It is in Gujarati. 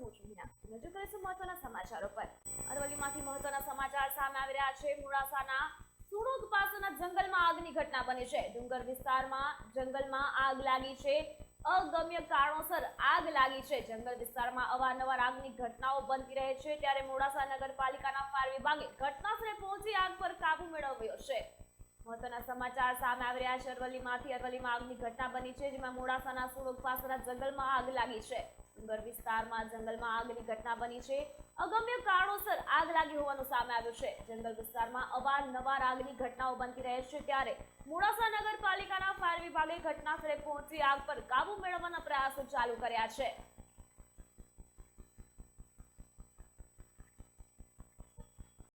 હું છું હિના રજૂ કરીશું મહત્વના સમાચારો પર. અરવલ્લીમાંથી મહત્વના સમાચાર સામે આવી રહ્યા છે. મોડાસાના સુણોદ પાસેના જંગલમાં આગની ઘટના બની છે. ડુંગર વિસ્તારમાં જંગલમાં આગ લાગી છે. અગમ્ય કારણોસર આગ લાગી છે. જંગલ વિસ્તારમાં અવારનવાર આગની ઘટનાઓ બનતી રહે છે. ત્યારે મોડાસા નગરપાલિકાના ફાયર વિભાગે ઘટનાસ્થળે પહોંચી આગ પર કાબુ મેળવ્યો છે. મહત્વના સમાચાર સામે આવી છે. અરવલ્લીમાંથી અરવલ્લીમાં આગની ઘટના બની છે, જેમાં મોડાસાના સુરત પાસેના જંગલમાં આગ લાગી છે. ડુંગર વિસ્તારમાં જંગલમાં આગની ઘટના બની છે. અગમ્ય કારણોસર આગ લાગી હોવાનું સામે આવ્યું છે. જંગલ વિસ્તારમાં અવારનવાર આગની ઘટનાઓ બનતી રહે છે ત્યારે મોડાસા નગરપાલિકાના ફાયર વિભાગે ઘટનાસ્થળે પહોંચી આગ પર કાબુ મેળવવાના પ્રયાસો ચાલુ કર્યા છે.